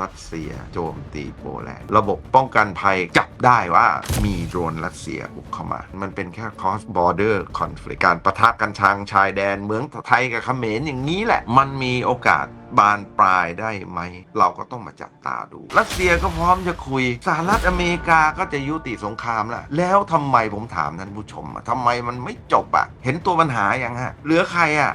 รัสเซียโจมตีโปแลนด์ ระบบป้องกันภัยจับได้ว่ามีโดรนรัสเซียบุกเข้ามา มันเป็นแค่ cross border conflict การประทะกันทางชายแดนเมืองไทยกับเขมรอย่างนี้แหละ มันมีโอกาสบานปลายได้ไหม เราก็ต้องมาจับตาดู รัสเซียก็พร้อมจะคุยสหรัฐอเมริกาก็จะยุติสงครามแล้ว แล้วทำไมผมถามท่านผู้ชมอะทำไมมันไม่จบอะเห็นตัวปัญหายังฮะ เหลือใครอะ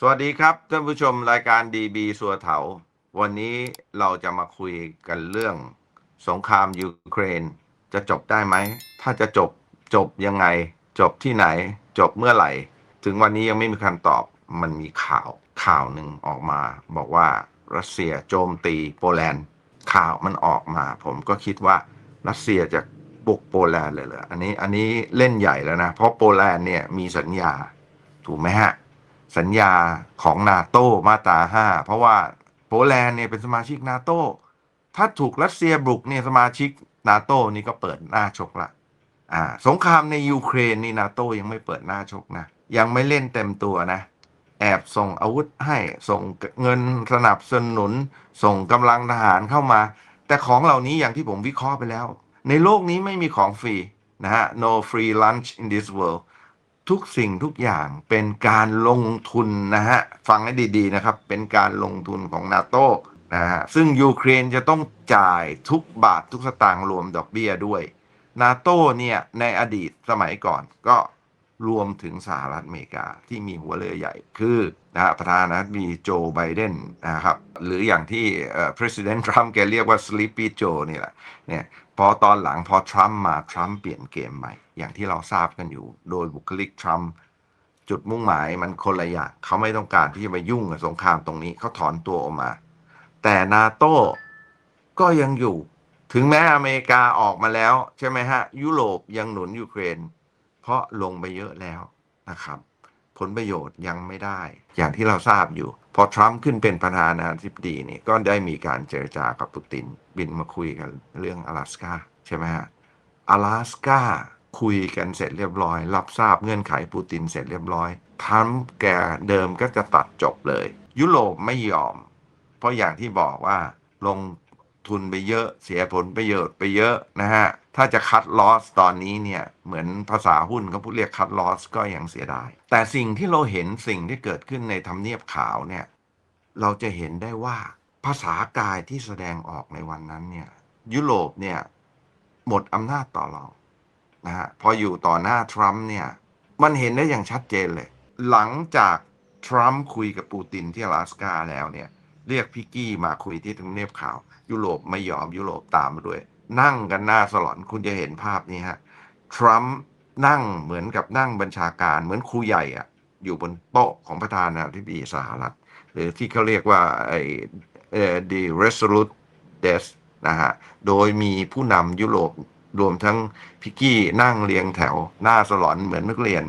สวัสดีครับท่านผู้ชมรายการดีบีสัวเถา วันนี้เราจะมาคุยกันเรื่อง สงครามยูเครน จะจบได้ไหม ถ้าจะจบจบยังไง จบที่ไหน จบเมื่อไหร่ ถึงวันนี้ยังไม่มีคำตอบมันมีข่าวข่าวหนึ่งออกมา บอกว่ารัสเซียโจมตีโปแลนด์ข่าวมันออกมา ผมก็คิดว่ารัสเซียจะบุกโปแลนด์เลยเหรออันนี้อันนี้เล่นใหญ่แล้วนะ เพราะโปแลนด์เนี่ยมีสัญญาถูกไหมฮะ สัญญาของนาโตมาตรา5เพราะว่าโปแลนด์เนี่ยเป็นสมาชิกนาโตถ้าถูกรัสเซียบุกเนี่ยสมาชิกนาโตนี่ก็เปิดหน้าชกละอ่าสงครามในยูเครนนี่นาโตยังไม่เปิดหน้าชกนะ ยังไม่เล่นเต็มตัวนะ แอบส่งอาวุธให้ส่งเงินสนับสนุน ส่งกำลังทหารเข้ามา แต่ของเหล่านี้อย่างที่ผมวิเคราะห์ไปแล้ว ในโลกนี้ไม่มีของฟรีนะฮะ no free lunch in this world ทุกสิ่งทุกอย่างเป็นการลงทุนนะฮะ ฟังให้ดีๆนะครับ เป็นการลงทุนของนาโต้นะฮะ ซึ่งยูเครนจะต้องจ่ายทุกบาททุกสตางค์รวมดอกเบี้ยด้วยนาโต้เนี่ยในอดีตสมัยก่อนก็ รวมถึงสหรัฐอเมริกาที่มีหัวเรือใหญ่ คือนะประธานาธิบดีโจไบเดนนะครับ หรืออย่างที่ president Trump แกเรียกว่า sleepy Joe นี่แหละเนี่ยพอตอนหลังพอทรัมป์มาทรัมป์เปลี่ยนเกมใหม่ อย่างที่เราทราบกันอยู่ โดยบุคลิกทรัมป์จุดมุ่งหมายมันคนละอย่างเขาไม่ต้องการที่จะมายุ่งกับสงครามตรงนี้เขาถอนตัวออกมา แต่นาโต้ก็ยังอยู่ ถึงแม้อเมริกาออกมาแล้ว ใช่ไหมฮะ ยุโรปยังหนุนยูเครน ราะลงไปเยอะแล้วนะครับ ผลประโยชน์ยังไม่ได้ อย่างที่เราทราบอยู่ พอทรัมป์ขึ้นเป็นประธานาธิบดีนี่ก็ได้มีการเจรจากับปูติน บินมาคุยกันเรื่อง阿拉斯กาใช่ไหมฮะ阿拉斯กาคุยกันเสร็จเรียบร้อย รับทราบเงื่อนไขปูตินเสร็จเรียบร้อยทรัมป์แกเดิมก็จะตัดจบเลย ยุโรปไม่ยอม เพราะอย่างที่บอกว่าลง ทุนไปเยอะเสียผลประโยชน์ไปเยอะนะฮะ ถ้าจะคัดลอสตอนนี้เนี่ย เหมือนภาษาหุ้นเขาพูดเรียกคัดลอสก็ยังเสียดาย แต่สิ่งที่เราเห็นสิ่งที่เกิดขึ้นในทำเนียบขาวเนี่ย เราจะเห็นได้ว่าภาษากายที่แสดงออกในวันนั้นเนี่ย ยุโรปเนี่ย หมดอำนาจต่อเรานะฮะพออยู่ต่อหน้าทรัมป์เนี่ย มันเห็นได้อย่างชัดเจนเลย หลังจากทรัมป์คุยกับปูตินที่阿拉斯กาแล้วเนี่ย เรียกพิกกี้มาคุยที่ทำเนียบขาว ยุโรปไม่ยอมยุโรปตามมาด้วย นั่งกันหน้าสลอนคุณจะเห็นภาพนี้ฮะทรัมป์นั่งเหมือนกับนั่งบัญชาการเหมือนครูใหญ่อะอยู่บนโต๊ะของประธานาธิบดีสหรัฐ หรือที่เขาเรียกว่าไอ้เอ่อ the resolute desk นะฮะโดยมีผู้นำยุโรปรวมทั้งพิกกี้นั่งเรียงแถวหน้าสลอนเหมือนนักเรียน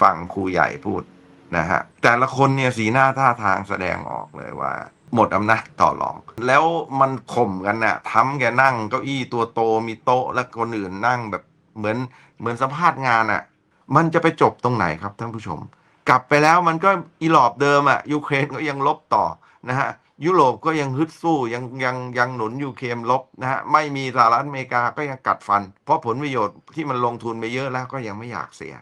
ฟังครูใหญ่พูด นะฮะแต่ละคนเนี่ยสีหน้าท่าทางแสดงออกเลยว่า หมดอำนาจต่อรอง แล้วมันข่มกันน่ะทำแกนั่งเก้าอี้ตัวโตมีโต๊ะและคนอื่นนั่งแบบเหมือนเหมือนสัมภาษณ์งานอะ มันจะไปจบตรงไหนครับท่านผู้ชม กลับไปแล้วมันก็อีหลอบเดิมอะยูเครนก็ยังลบต่อนะฮะยุโรปก็ยังฮึดสู้ยังยังยังหนุนยูเครนลบนะฮะไม่มีสหรัฐอเมริกาก็ยังกัดฟัน เพราะผลประโยชน์ที่มันลงทุนไปเยอะแล้วก็ยังไม่อยากเสีย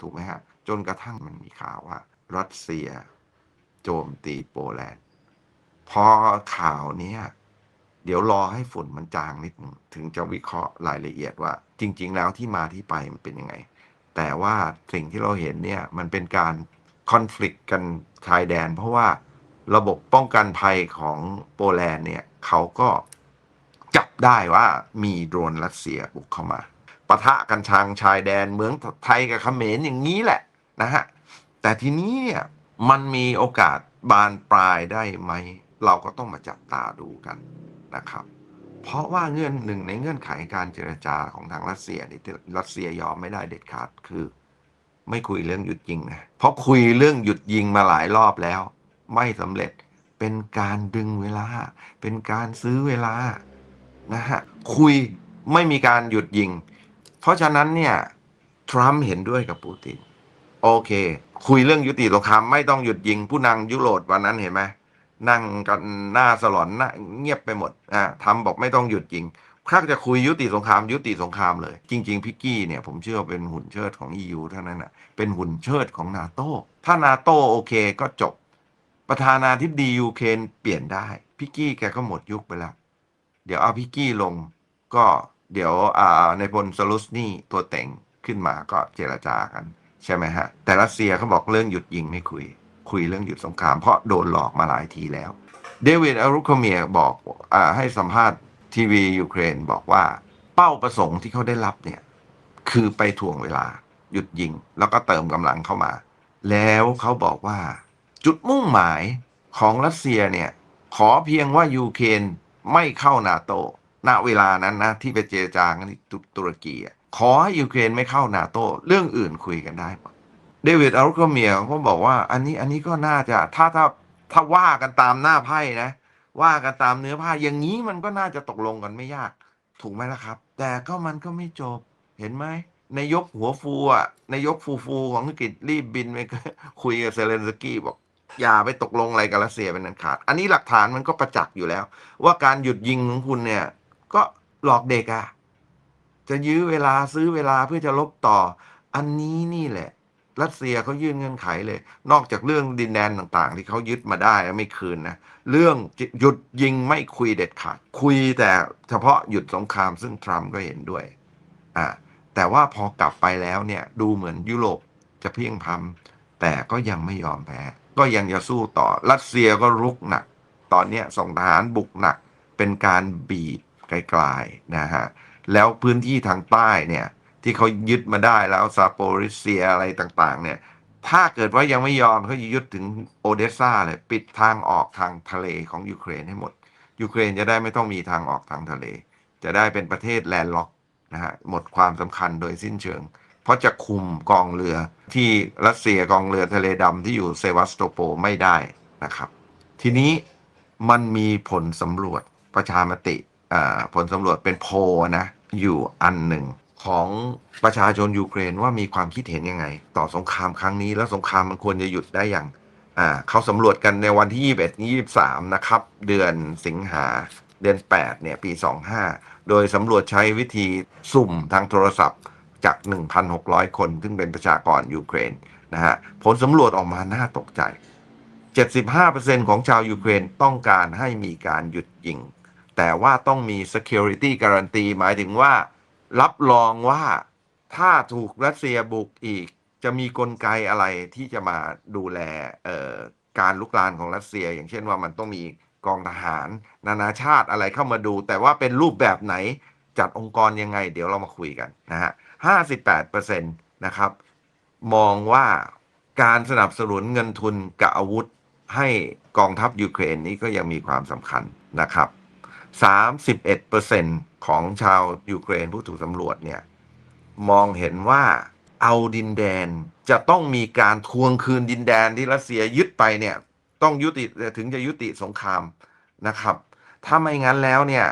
ถูกไหมฮะจนกระทั่งมันมีข่าวว่า รัสเซีย โจมตีโปแลนด์ พอข่าวนี้เดี๋ยวรอให้ฝุ่นมันจางนิดนึงถึงจะวิเคราะห์รายละเอียดว่า จริง ๆ แล้วที่มาที่ไปมันเป็นยังไง แต่ว่าสิ่งที่เราเห็นเนี่ยมันเป็นการคอน FLICT กันชายแดน เพราะว่าระบบป้องกันภัยของโปแลนด์เนี่ยเขาก็จับได้ว่ามีโดรนรัสเซียบุกเข้ามาปะทะกันทางชายแดนเมืองไทยกับเขมรอย่างนี้แหละนะฮะ แต่ทีนี้เนี่ยมันมีโอกาสบานปลายได้ไหม เราก็ต้องมาจับตาดูกันนะครับ เพราะว่าเงื่อนหนึ่งในเงื่อนไขการเจรจาของทางรัสเซียนี่ที่รัสเซียยอมไม่ได้เด็ดขาดคือ ไม่คุยเรื่องหยุดยิงนะเพราะคุยเรื่องหยุดยิงมาหลายรอบแล้ว ไม่สำเร็จเป็นการดึงเวลา เป็นการซื้อเวลานะฮะคุยไม่มีการหยุดยิง เพราะฉะนั้นเนี่ยทรัมป์เห็นด้วยกับปูติน โอเค คุยเรื่องยุติสงครามไม่ต้องหยุดยิงผู้นำยุโรปวันนั้นเห็นไหมนั่งกันหน้าสลอนหน้าเงียบไปหมดอ่าทำบอกไม่ต้องหยุดยิงถ้าจะคุยยุติสงครามยุติสงครามเลย จริง ๆ พิกกี้เนี่ยผมเชื่อเป็นหุ่นเชิดของ EU เท่านั้นนะเป็นหุ่นเชิดของนาโตถ้านาโตโอเคก็จบ ประธานาธิบดียูเครนเปลี่ยนได้ พิกกี้แกก็หมดยุคไปแล้ว เดี๋ยวเอาพิกกี้ลงก็เดี๋ยวอ่าในพลสลุสนี่ตัวเต็งขึ้นมาก็เจรจากัน ใช่ไหมฮะ แต่รัสเซียเขาบอกเรื่องหยุดยิงไม่คุย คุยเรื่องหยุดสงครามเพราะโดนหลอกมาหลายทีแล้ว เดวิดอารุโคเมียบอกอให้สัมภาษณ์ทีวียูเครนบอกว่าเป้าประสงค์ที่เขาได้รับเนี่ย คือไปถ่วงเวลา หยุดยิง แล้วก็เติมกำลังเข้ามา แล้วเขาบอกว่า จุดมุ่งหมายของรัสเซียเนี่ย ขอเพียงว่ายูเครนไม่เข้านาโตณเวลานั้นนะ ที่ไปเจรจากันที่ตุตุรกีอะ ขอให้ยูเครนไม่เข้านาโตเรื่องอื่นคุยกันได้หมดเดวิดอารุโคเมียเขาบอกว่า อันนี้อันนี้ก็น่าจะถ้าถ้าถ้าว่ากันตามหน้าไพ่นะ ว่ากันตามเนื้อผ้าอย่างนี้มันก็น่าจะตกลงกันไม่ยาก ถูกไหมล่ะครับ แต่ก็มันก็ไม่จบเห็นไหมนายกหัวฟูอะนายกฟูฟูของอังกฤษรีบบินไปคุยกับเซเลนสกี้บอก อย่าไปตกลงอะไรกับรัสเซียเป็นอันขาด อันนี้หลักฐานมันก็ประจักษ์อยู่แล้ว ว่าการหยุดยิงของคุณเนี่ย ก็หลอกเด็กอะ จะยื้อเวลาซื้อเวลาเพื่อจะลบต่อ อันนี้นี่แหละ รัสเซียเขายื่นเงื่อนไขเลย นอกจากเรื่องดินแดนต่างๆ ที่เขายึดมาได้แล้วไม่คืนนะ เรื่องหยุดยิงไม่คุยเด็ดขาด คุยแต่เฉพาะหยุดสงครามซึ่งทรัมป์ก็เห็นด้วยอ่าแต่ว่าพอกลับไปแล้วเนี่ยดูเหมือนยุโรปจะเพียงพำแต่ก็ยังไม่ยอมแพ้ ก็ยังจะสู้ต่อ รัสเซียก็รุกหนัก ตอนนี้ส่งทหารบุกหนักเป็นการบีบไกลๆนะฮะ แล้วพื้นที่ทางใต้เนี่ย ที่เขายึดมาได้แล้วซาโปริเซียอะไรต่างๆ เนี่ย ถ้าเกิดว่ายังไม่ยอมเขาจะยึดถึงโอเดสซาเลยปิดทางออกทางทะเลของยูเครนให้หมดยูเครนจะได้ไม่ต้องมีทางออกทางทะเล จะได้เป็นประเทศแลนด์ล็อกนะฮะหมดความสำคัญโดยสิ้นเชิง เพราะจะคุมกองเรือที่รัสเซียกองเรือทะเลดำที่อยู่เซวัสโตโปไม่ได้นะครับ ทีนี้มันมีผลสำรวจประชามติผลสำรวจเป็นโพนะ อยู่อันหนึ่งของประชาชนยูเครนว่ามีความคิดเห็นยังไง ต่อสงครามครั้งนี้แล้วสงครามมันควรจะหยุดได้อย่างอ่าเขาสำรวจกันในวันที่ 21 23 นะครับ เดือนสิงหาเดือน 8 เนี่ย ปี 25 โดยสำรวจใช้วิธีสุ่มทางโทรศัพท์จาก 1,600 คน ซึ่งเป็นประชากรยูเครนนะฮะผลสำรวจออกมาน่าตกใจ 75%ของชาวยูเครนต้องการให้มีการหยุดยิง แต่ว่าต้องมี security guarantee หมายถึงว่า รับรองว่าถ้าถูกรัสเซียบุกอีก จะมีกลไกอะไรที่จะมาดูแลการลุกลานของรัสเซีย อย่างเช่นว่ามันต้องมีกองทหาร นานาชาติอะไรเข้ามาดู แต่ว่าเป็นรูปแบบไหนจัดองค์กรยังไง เดี๋ยวเรามาคุยกันนะฮะ58%นะครับ มองว่าการสนับสนุนเงินทุนกับอาวุธให้กองทัพยูเครนนี้ก็ยังมีความสำคัญนะครับ 31%ของชาวยูเครนผู้ถูกสำรวจเนี่ยมองเห็นว่าเอาดินแดนจะต้องมีการทวงคืนดินแดนที่รัสเซียยึดไปเนี่ยต้องยุติถึงจะยุติสงครามนะครับ ถ้าไม่งั้นแล้วเนี่ย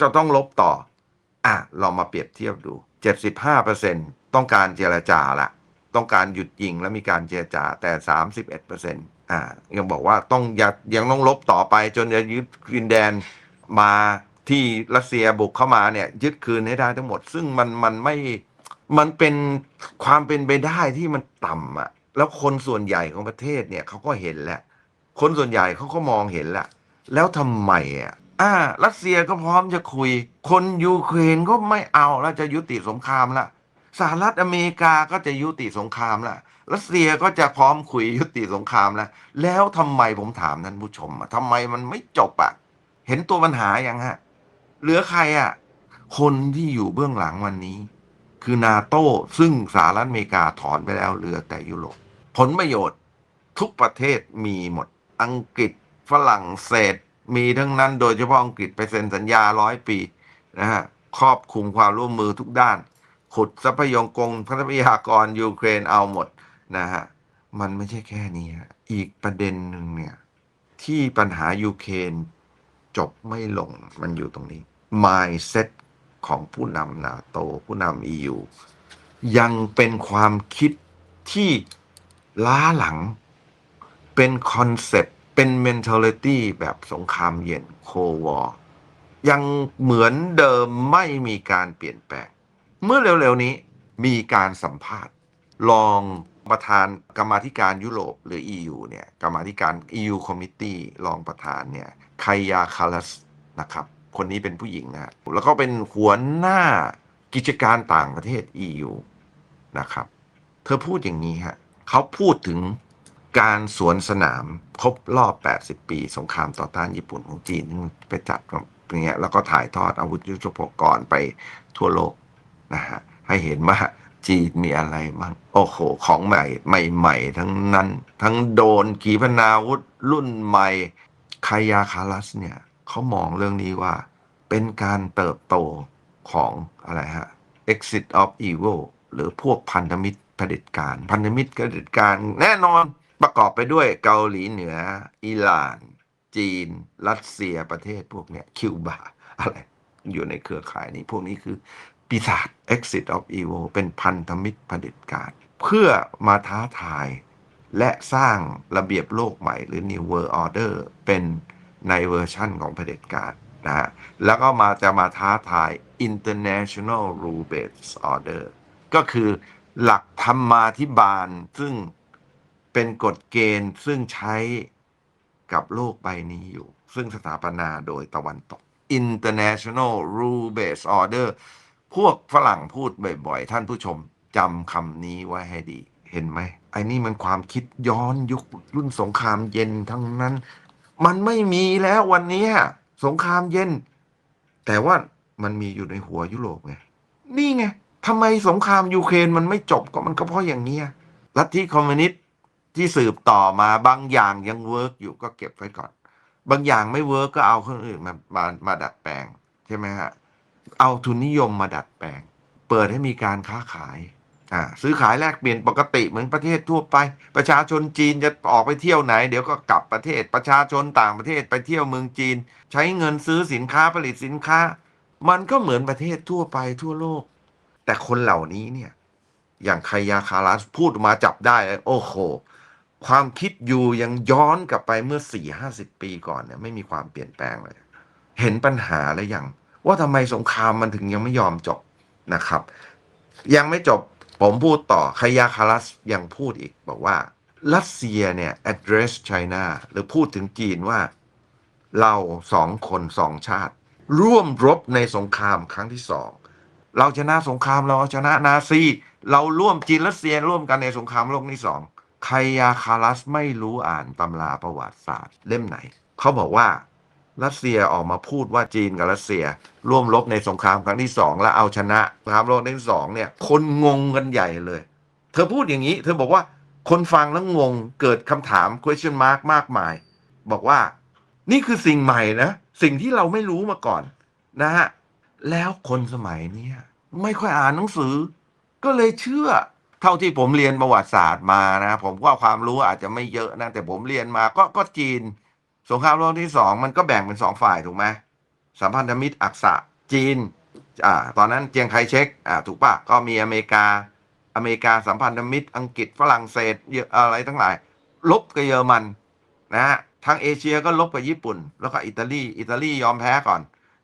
จะต้องลบต่อ อะเรามาเปรียบเทียบดู 75%ต้องการเจรจาละต้องการหยุดยิงและมีการเจรจาแต่ 31%อ่ายังบอกว่าต้องอยากยังต้องลบต่อไปจนจะยึดดินแดน มาที่รัสเซียบุกเข้ามาเนี่ย ยึดคืนให้ได้ทั้งหมด ซึ่งมันมันไม่มันเป็นความเป็นไปได้ที่มันต่ำอะแล้วคนส่วนใหญ่ของประเทศเนี่ยเขาก็เห็นแล้ว คนส่วนใหญ่เขาก็มองเห็นแล้ว แล้วทำไมอะอ่ารัสเซียก็พร้อมจะคุย คนยูเครนก็ไม่เอาแล้วจะยุติสงครามละสหรัฐอเมริกาก็จะยุติสงครามละรัสเซียก็จะพร้อมคุยยุติสงครามแล้วแล้วทำไมผมถามท่านผู้ชมอะทำไมมันไม่จบอะ เห็นตัวปัญหายังฮะ เหลือใครอะ คนที่อยู่เบื้องหลังวันนี้ คือนาโต้ซึ่งสหรัฐอเมริกาถอนไปแล้วเหลือแต่ยุโรปผลประโยชน์ทุกประเทศมีหมด อังกฤษฝรั่งเศส มีทั้งนั้นโดยเฉพาะอังกฤษไปเซ็นสัญญาร้อยปีนะฮะครอบคุมความร่วมมือทุกด้าน ขุดทรัพยากรทรัพยากรยูเครนเอาหมดนะฮะมันไม่ใช่แค่นี้อีกประเด็นหนึ่งเนี่ย ที่ปัญหายูเครน จบไม่ลงมันอยู่ตรงนี้ mindset ของผู้นำนาโต ผู้นำ EU ยังเป็นความคิดที่ล้าหลัง เป็นคอนเซปต์ เป็น mentality แบบสงครามเย็นโควอร์ยังเหมือนเดิมไม่มีการเปลี่ยนแปลง เมื่อเร็วๆนี้มีการสัมภาษณ์รองประธานกรรมาธิการยุโรปหรือ EU เนี่ยกรรมาธิการ EU Committee รองประธานเนี่ย ไคยาคาลัสนะครับ คนนี้เป็นผู้หญิงนะฮะแล้วก็เป็นหัวหน้ากิจการต่างประเทศ EU นะครับ เธอพูดอย่างนี้ฮะเขาพูดถึงการสวนสนามครบรอบ 80 ปี สงครามต่อต้านญี่ปุ่นของจีนไปจัดเงี้ยแล้วก็ถ่ายทอดอาวุธยุทโธปกรณ์ไปทั่วโลกนะฮะให้เห็นว่าจีนมีอะไรบ้างโอ้โห ของใหม่ใหม่ ๆ ทั้งนั้น ทั้งโดรนขีปนาวุธรุ่นใหม่ คายาคาลัสเนี่ยเขามองเรื่องนี้ว่า เป็นการเติบโตของอะไรฮะ exit of evil หรือพวกพันธมิตรเผด็จการ พันธมิตรเผด็จการแน่นอนประกอบไปด้วยเกาหลีเหนือ อิหร่าน จีน รัสเซียประเทศพวกเนี้ยคิวบาอะไรอยู่ในเครือข่ายนี้ พวกนี้คือปีศาจ exit of evil เป็นพันธมิตรเผด็จการ เพื่อมาท้าทาย และสร้างระเบียบโลกใหม่หรือ New World Order เป็นในเวอร์ชั่นของเผด็จการนะฮะแล้วก็มาจะมาท้าทาย International Rule Based Order ก็คือหลักธรรมาธิบาลซึ่งเป็นกฎเกณฑ์ซึ่งใช้กับโลกใบนี้อยู่ ซึ่งสถาปนาโดยตะวันตก International Rule Based Order พวกฝรั่งพูดบ่อยๆ ท่านผู้ชมจำคำนี้ไว้ให้ดี เห็นไหม ไอ้นี่มันความคิดย้อนยุครุ่นสงครามเย็นทั้งนั้น มันไม่มีแล้ววันนี้สงครามเย็น แต่ว่ามันมีอยู่ในหัวยุโรปไงนี่ไงทำไมสงครามยูเครนมันไม่จบก็มันก็เพราะอย่างนี้ยลัทธิคอมมิวนิสต์ที่สืบต่อมาบางอย่างยังเวิร์กอยู่ก็เก็บไว้ก่อน บางอย่างไม่เวิร์กก็เอาคนอื่นมามามาดัดแปลง ใช่ไหมฮะ เอาทุนนิยมมาดัดแปลง เปิดให้มีการค้าขาย อ่าซื้อขายแลกเปลี่ยนปกติเหมือนประเทศทั่วไป ประชาชนจีนจะออกไปเที่ยวไหน เดี๋ยวก็กลับประเทศประชาชนต่างประเทศไปเที่ยวเมืองจีน ใช้เงินซื้อสินค้าผลิตสินค้า มันก็เหมือนประเทศทั่วไปทั่วโลก แต่คนเหล่านี้เนี่ยอย่างไคยาคารัสพูดมาจับได้ โอ้โห ความคิดอยู่ยังย้อนกลับไปเมื่อสี่ห้าสิบปีก่อนเนี่ยไม่มีความเปลี่ยนแปลงเลย เห็นปัญหาแล้วยัง ว่าทำไมสงครามมันถึงยังไม่ยอมจบนะครับ ยังไม่จบ ผมพูดต่อคายาคารัสยังพูดอีกบอกว่า รัสเซียเนี่ย address China หรือพูดถึงจีนว่า เราสองคนสองชาติ ร่วมรบในสงครามครั้งที่สอง เราชนะสงครามเราชนะนาซี เราร่วมจีนรัสเซียร่วมกันในสงครามโลกที่สองไคยาคารัสไม่รู้อ่านตำราประวัติศาสตร์เล่มไหน เขาบอกว่า รัสเซียออกมาพูดว่าจีนกับรัสเซีย ร่วมรบในสงครามครั้งที่สองแล้วเอาชนะสงครามโลกครั้งที่สองเนี่ย คนงงกันใหญ่เลย เธอพูดอย่างนี้ เธอบอกว่าคนฟังแล้วงงเกิดคำถาม question mark มากมาย บอกว่า นี่คือสิ่งใหม่นะ สิ่งที่เราไม่รู้มาก่อน นะฮะ แล้วคนสมัยเนี้ยไม่ค่อยอ่านหนังสือ ก็เลยเชื่อ เท่าที่ผมเรียนประวัติศาสตร์มานะ ผมว่าความรู้อาจจะไม่เยอะนะ แต่ผมเรียนมาก็ก็จีน งครามโลกที่สองมันก็แบ่งเป็นสองฝ่ายถูกไหมสัมพันธมิตรอักษะจีนอ่าตอนนั้นเจียงไคเชกอ่าถูกปะก็มีอเมริกาอเมริกาสัมพันธมิตรอังกฤษฝรั่งเศสเยอะอะไรทั้งหลาย ลบกับเยอรมันนะฮะทางเอเชียก็ลบกับญี่ปุ่น แล้วก็อิตาลีอิตาลียอมแพ้ก่อน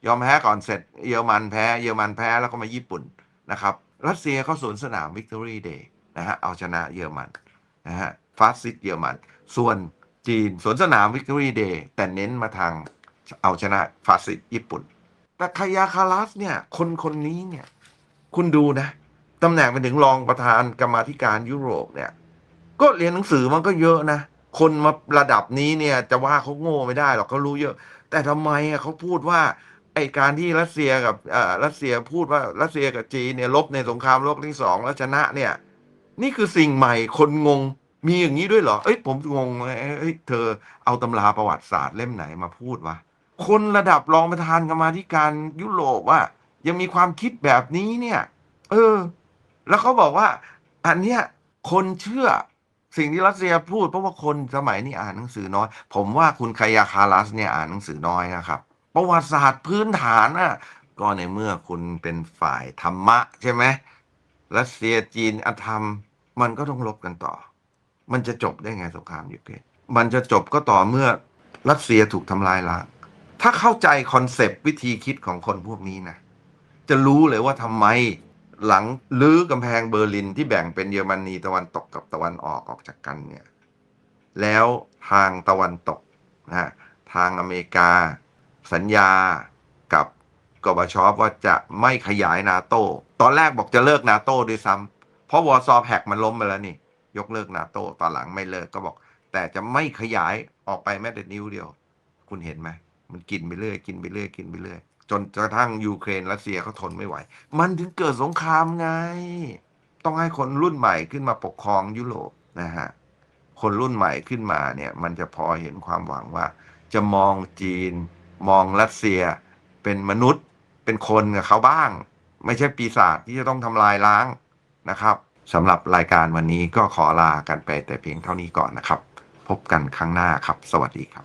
ยอมแพ้ก่อนเสร็จเยอรมันแพ้เยอรมันแพ้แล้วก็มาญี่ปุ่นนะครับรัสเซียเขาสวนสนามวิกตอรี่เดย์นะฮะเอาชนะเยอรมันนะฮะฟาสซิสต์เยอรมัน ส่วน จีน สวนสนามวิกตอรี่เดย์แต่เน้นมาทางเอาชนะฟาสซิสต์ญี่ปุ่น แต่คายาคารัสเนี่ย คนคนนี้เนี่ย คุณดูนะตำแหน่งเป็นถึงรองประธานกรรมาธิการยุโรปเนี่ย ก็เรียนหนังสือมันก็เยอะนะ คนมาระดับนี้เนี่ย จะว่าเขาโง่ไม่ได้หรอกเขารู้เยอะ แต่ทำไมอะเขาพูดว่าไอการที่รัสเซียกับอ่อรัสเซียพูดว่ารัสเซียกับจีนเนี่ยลบในสงครามโลกที่สองแล้วชนะเนี่ย นี่คือสิ่งใหม่คนงง มีอย่างนี้ด้วยเหรอ เอ้ยผมงงเลยเอ้ยเธอเอาตำราประวัติศาสตร์เล่มไหนมาพูดวะ คนระดับรองประธานกรรมาธิการยุโรปว่ายังมีความคิดแบบนี้เนี่ย เออ แล้วเขาบอกว่า อันเนี้ยคนเชื่อสิ่งที่รัสเซียพูดเพราะว่าคนสมัยนี้อ่านหนังสือน้อย ผมว่าคุณคายาคาลัสเนี่ยอ่านหนังสือน้อยนะครับ ประวัติศาสตร์พื้นฐานน่ะก็ในเมื่อคุณเป็นฝ่ายธรรมะใช่ไหมรัสเซียจีนอธรรม มันก็ต้องลบกันต่อ มันจะจบได้ไงสงครามยูเครนมันจะจบก็ต่อเมื่อรัสเซียถูกทำลายล้างถ้าเข้าใจคอนเซปต์วิธีคิดของคนพวกนี้นะจะรู้เลยว่าทำไมหลังลื้อกำแพงเบอร์ลินที่แบ่งเป็นเยอรมนีตะวันตกกับตะวันออกออกจากกันเนี่ยแล้วทางตะวันตกนะทางอเมริกา สัญญากับกบชอปว่าจะไม่ขยายนาโต ตอนแรกบอกจะเลิกนาโตด้วยซ้ำเพราะวอร์ซอแพกมันล้มไปแล้วนี่ ยกเลิกนาโตตอนหลังไม่เลิกก็บอก แต่จะไม่ขยายออกไปแม้แต่นิ้วเดียว คุณเห็นไหมมันกินไปเรื่อยกินไปเรื่อยกินไปเรื่อยจนกระทั่งยูเครนรัสเซียเขาทนไม่ไหว มันถึงเกิดสงครามไง ต้องให้คนรุ่นใหม่ขึ้นมาปกครองยุโรปนะฮะคนรุ่นใหม่ขึ้นมาเนี่ยมันจะพอเห็นความหวังว่า จะมองจีน มองรัสเซีย เป็นมนุษย์เป็นคนกับเขาบ้าง ไม่ใช่ปีศาจที่จะต้องทำลายล้างนะครับ สำหรับรายการวันนี้ก็ขอลากันไปแต่เพียงเท่านี้ก่อนนะครับ พบกันครั้งหน้าครับ สวัสดีครับ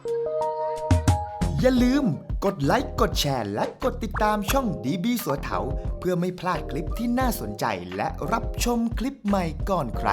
อย่าลืมกดไลค์กดแชร์ และกดติดตามช่องดีบีสัวเถาเพื่อไม่พลาดคลิปที่น่าสนใจและรับชมคลิปใหม่ก่อนใคร